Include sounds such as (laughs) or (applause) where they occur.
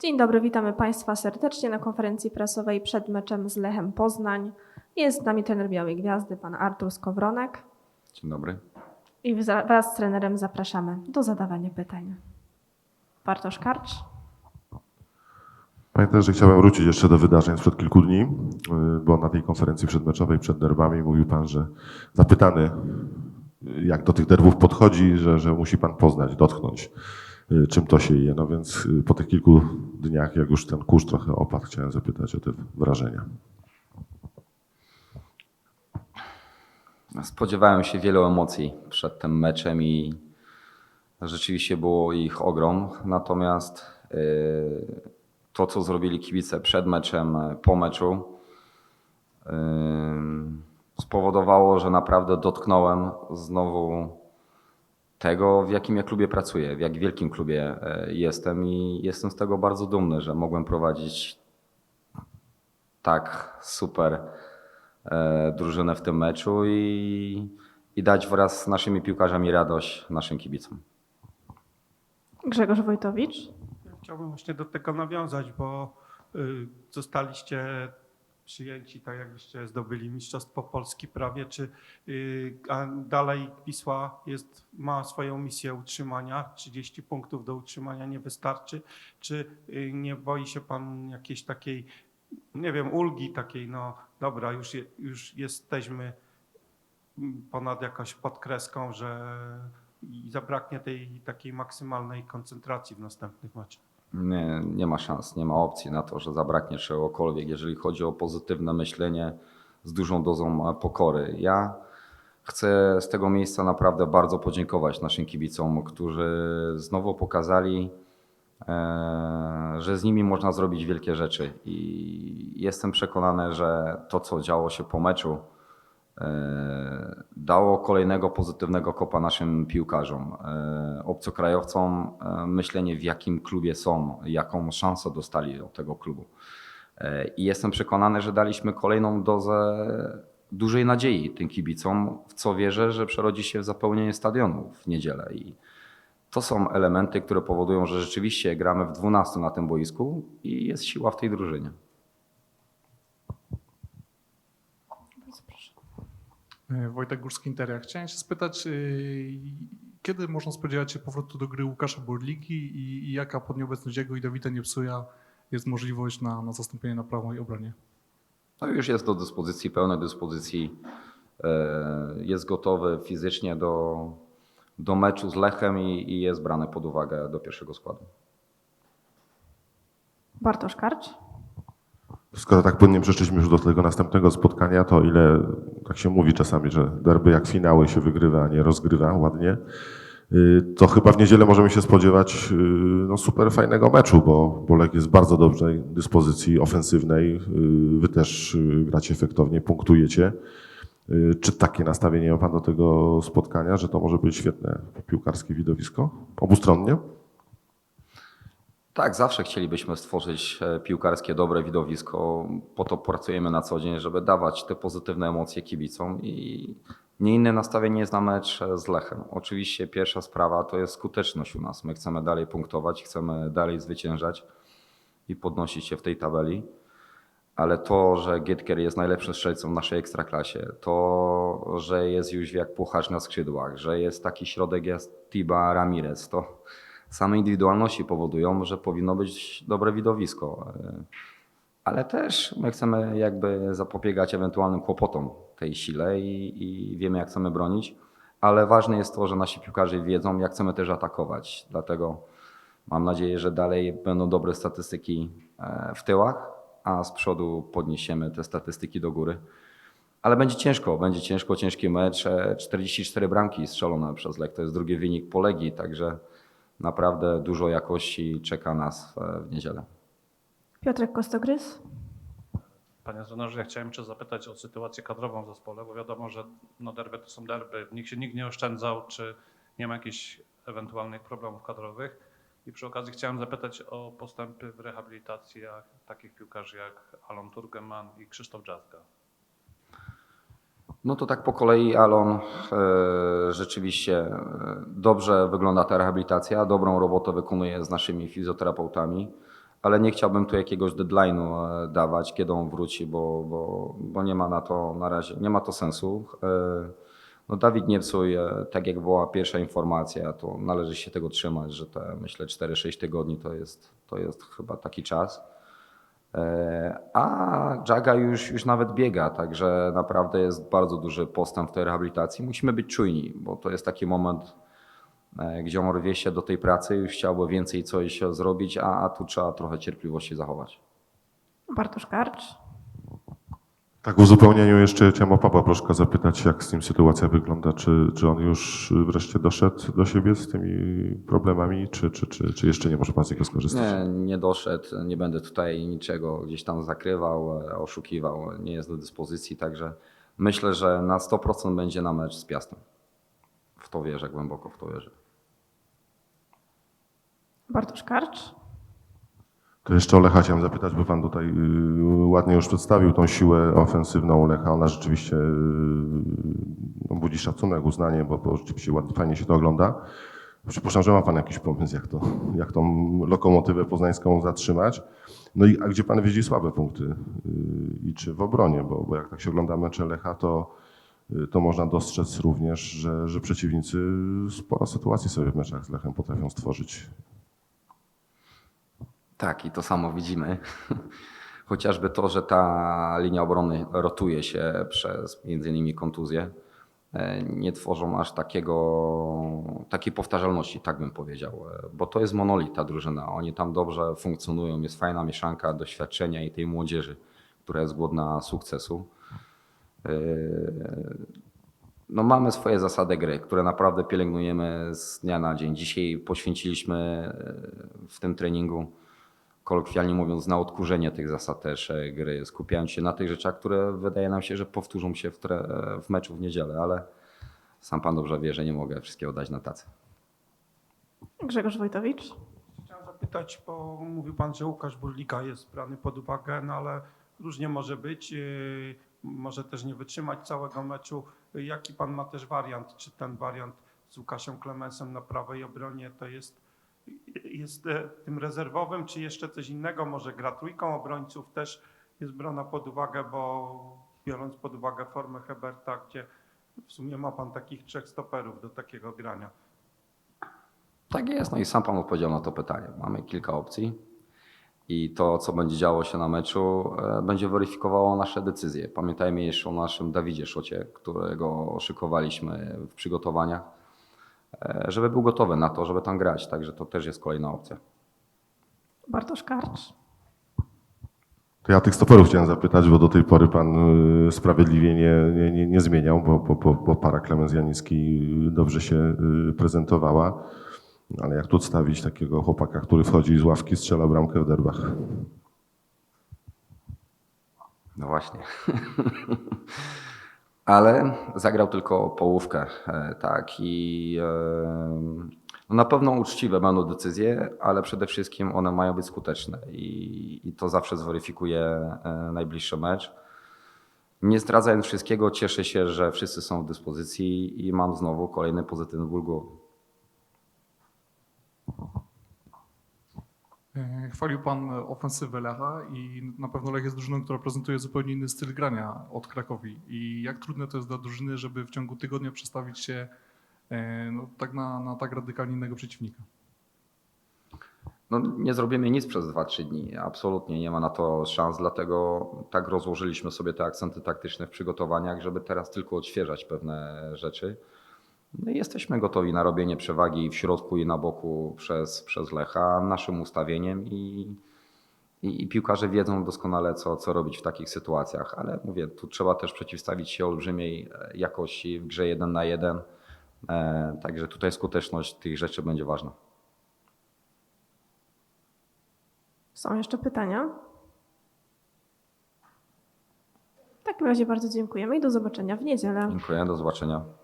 Dzień dobry, witamy Państwa serdecznie na konferencji prasowej przed meczem z Lechem Poznań. Jest z nami trener Białej Gwiazdy, pan Artur Skowronek. Dzień dobry. I wraz z trenerem zapraszamy do zadawania pytań. Bartosz Karcz. Panie trenerze, chciałem wrócić jeszcze do wydarzeń sprzed kilku dni, y, bo na tej konferencji przedmeczowej przed derbami mówił Pan, że zapytany, jak do tych derbów podchodzi, że, że musi Pan poznać, dotknąć, czym to się je. No więc y, po tych kilku dniach, jak już ten kurz trochę opadł, chciałem zapytać o te wrażenia. Spodziewałem się wielu emocji przed tym meczem i rzeczywiście było ich ogrom. Natomiast yy, to, co zrobili kibice przed meczem, po meczu, spowodowało, że naprawdę dotknąłem znowu tego, w jakim ja klubie pracuję, w jak wielkim klubie yy, jestem i jestem z tego bardzo dumny, że mogłem prowadzić tak super e, drużynę w tym meczu i, i dać wraz z naszymi piłkarzami radość naszym kibicom. Grzegorz Wojtowicz. Chciałbym właśnie do tego nawiązać, bo y, zostaliście przyjęci tak, jakbyście zdobyli Mistrzostwo Polski prawie. Czy y, a dalej Wisła jest, ma swoją misję utrzymania? 30 punktów do utrzymania nie wystarczy? Czy y, nie boi się pan jakiejś takiej, nie wiem, ulgi takiej, no dobra, już, je, już jesteśmy mm, ponad jakąś podkreską, że zabraknie tej takiej maksymalnej koncentracji w następnych meczach? Nie, nie ma szans, nie ma opcji na to, że zabraknie czegokolwiek, jeżeli chodzi o pozytywne myślenie z dużą dozą e, pokory. Ja chcę z tego miejsca naprawdę bardzo podziękować naszym kibicom, którzy znowu pokazali, e, że z nimi można zrobić wielkie rzeczy. I jestem przekonany, że to, co działo się po meczu, dało kolejnego pozytywnego kopa naszym piłkarzom, e, obcokrajowcom, e, myślenie w jakim klubie są, jaką szansę dostali od tego klubu. E, I jestem przekonany, że daliśmy kolejną dozę dużej nadziei tym kibicom, w co wierzę, że przerodzi się w zapełnienie stadionu w niedzielę. I to są elementy, które powodują, że rzeczywiście gramy w 12 na tym boisku i jest siła w tej drużynie. Bardzo proszę. E, Wojtek Górski Interia. Chciałem się spytać, y, kiedy można spodziewać się powrotu do gry Łukasza Burliki i, i jaka pod nieobecność jego i Dawida Niepsuja jest możliwość na, na zastąpienie na prawej obronie? No już jest do dyspozycji, pełnej dyspozycji. E, Jest gotowy fizycznie do, do meczu z Lechem i, i jest brany pod uwagę do pierwszego składu. Bartosz Karcz. Skoro tak płynnie przeszliśmy już do tego następnego spotkania, to ile, tak się mówi czasami, że derby jak finały się wygrywa, a nie rozgrywa ładnie, y, to chyba w niedzielę możemy się spodziewać y, no, super fajnego meczu, bo Bolek jest w bardzo dobrej dyspozycji ofensywnej. y, Wy też gracie efektownie, punktujecie. Czy takie nastawienie ma Pan do tego spotkania, że to może być świetne piłkarskie widowisko obustronnie? Tak, zawsze chcielibyśmy stworzyć e, piłkarskie dobre widowisko. Po to pracujemy na co dzień, żeby dawać te pozytywne emocje kibicom i nie inne nastawienie jest na mecz e, z Lechem. Oczywiście pierwsza sprawa to jest skuteczność u nas. My chcemy dalej punktować, chcemy dalej zwyciężać i podnosić się w tej tabeli. Ale to, że Gietker jest najlepszym strzelcą w naszej ekstraklasie, to, że jest już jak puchacz na skrzydłach, że jest taki środek jak Tiba Ramirez, to same indywidualności powodują, że powinno być dobre widowisko. E, Ale też my chcemy jakby zapobiegać ewentualnym kłopotom tej sile i, i wiemy, jak chcemy bronić. Ale ważne jest to, że nasi piłkarze wiedzą, jak chcemy też atakować. Dlatego mam nadzieję, że dalej będą dobre statystyki e, w tyłach, a z przodu podniesiemy te statystyki do góry. Ale będzie ciężko, będzie ciężko, ciężki mecz. E, 44 bramki strzelone przez Lech, to jest drugi wynik po Legii, także naprawdę dużo jakości czeka nas e, w niedzielę. Piotrek Kostogrys. Panie trenerze, ja chciałem jeszcze zapytać o sytuację kadrową w zespole, bo wiadomo, że no derby to są derby, w nich się nikt nie oszczędzał, czy nie ma jakichś ewentualnych problemów kadrowych. I przy okazji chciałem zapytać o postępy w rehabilitacjach takich piłkarzy jak Alon Turgeman i Krzysztof Dżazga. No to tak po kolei, Alon, e, rzeczywiście e, dobrze wygląda ta rehabilitacja, dobrą robotę wykonuje z naszymi fizjoterapeutami. ale nie chciałbym tu jakiegoś deadline'u e, dawać, kiedy on wróci, bo, bo, bo nie ma na to na razie, nie ma to sensu. No Dawid Niepsuj, e, tak jak była pierwsza informacja, to należy się tego trzymać, że te myślę 4-6 tygodni to jest, to jest chyba taki czas. E, A Jaga już, już nawet biega, także naprawdę jest bardzo duży postęp w tej rehabilitacji. Musimy być czujni, bo to jest taki moment, e, gdzie on rwie się do tej pracy, już chciałby więcej coś zrobić, a, a tu trzeba trochę cierpliwości zachować. Bartosz Karcz. Tak, w uzupełnieniu jeszcze chciałem o Pawła Proszka zapytać, jak z nim sytuacja wygląda. Czy, czy on już wreszcie doszedł do siebie z tymi problemami, czy, czy, czy, czy jeszcze nie może pan z niego skorzystać? Nie, nie doszedł, nie będę tutaj niczego gdzieś tam zakrywał, oszukiwał, nie jest do dyspozycji, także myślę, że na 100% będzie na mecz z Piastem. W to wierzę, głęboko w to wierzę. Bartosz Karcz. Jeszcze o Lecha chciałem zapytać, bo pan tutaj y, ładnie już przedstawił tą siłę ofensywną Lecha. Ona rzeczywiście y, no, budzi szacunek, uznanie, bo, bo rzeczywiście ładnie, fajnie się to ogląda. Przypuszczam, że ma pan jakiś pomysł, jak, to, jak tą lokomotywę poznańską zatrzymać. No i a gdzie pan widzi słabe punkty y, i czy w obronie, bo, bo jak tak się ogląda mecze Lecha, to, to można dostrzec również, że, że przeciwnicy sporo sytuacji sobie w meczach z Lechem potrafią stworzyć. Tak, i to samo widzimy. (laughs) Chociażby to, że ta linia obrony rotuje się przez między innymi kontuzję, e, nie tworzą aż takiego, takiej powtarzalności, tak bym powiedział, e, bo to jest monolit ta drużyna. Oni tam dobrze funkcjonują, jest fajna mieszanka doświadczenia i tej młodzieży, która jest głodna sukcesu. E, No mamy swoje zasady gry, które naprawdę pielęgnujemy z dnia na dzień. Dzisiaj poświęciliśmy w tym treningu kolokwialnie mówiąc, na odkurzenie tych zasad też e, gry, skupiając się na tych rzeczach, które wydaje nam się, że powtórzą się w, tre, w meczu w niedzielę, ale sam pan dobrze wie, że nie mogę wszystkiego dać na tacę. Grzegorz Wojtowicz. Chciałem zapytać, bo mówił pan, że Łukasz Burlika jest brany pod uwagę, no ale różnie może być. yy, Może też nie wytrzymać całego meczu. Jaki pan ma też wariant? Czy ten wariant z Łukaszem Klemensem na prawej obronie to jest, jest e, tym rezerwowym, czy jeszcze coś innego? Może gra trójką obrońców też jest brana pod uwagę, bo biorąc pod uwagę formę Heberta, gdzie w sumie ma pan takich trzech stoperów do takiego grania. Tak jest, no i sam pan odpowiedział na to pytanie. Mamy kilka opcji i to, co będzie działo się na meczu, e, będzie weryfikowało nasze decyzje. Pamiętajmy jeszcze o naszym Dawidzie Szocie, którego szykowaliśmy w przygotowaniach, żeby był gotowy na to, żeby tam grać, także to też jest kolejna opcja. Bartosz Karcz. To ja tych stoperów chciałem zapytać, bo do tej pory pan y, sprawiedliwie nie, nie, nie, nie zmieniał, bo, bo, bo, bo para Klemens Janicki dobrze się y, prezentowała. Ale jak tu odstawić takiego chłopaka, który wchodzi z ławki, strzela bramkę w derbach? No właśnie. (laughs) Ale zagrał tylko połówkę, e, tak. I e, no na pewno uczciwe będą decyzje, ale przede wszystkim one mają być skuteczne i, i to zawsze zweryfikuje e, najbliższy mecz. Nie zdradzając wszystkiego, cieszę się, że wszyscy są w dyspozycji i mam znowu kolejny pozytywny ból głowy. Chwalił Pan ofensywę Lecha i na pewno Lech jest drużyną, która prezentuje zupełnie inny styl grania od Krakowi. I jak trudne to jest dla drużyny, żeby w ciągu tygodnia przestawić się e, no, tak na, na tak radykalnie innego przeciwnika? No, nie zrobimy nic przez 2-3 dni. Absolutnie nie ma na to szans, dlatego tak rozłożyliśmy sobie te akcenty taktyczne w przygotowaniach, żeby teraz tylko odświeżać pewne rzeczy. No i jesteśmy gotowi na robienie przewagi w środku i na boku przez, przez Lecha naszym ustawieniem i, i, i piłkarze wiedzą doskonale, co, co robić w takich sytuacjach, ale mówię, tu trzeba też przeciwstawić się olbrzymiej e, jakości w grze jeden na jeden. E, także tutaj skuteczność tych rzeczy będzie ważna. Są jeszcze pytania? W takim razie bardzo dziękujemy i do zobaczenia w niedzielę. Dziękuję, do zobaczenia.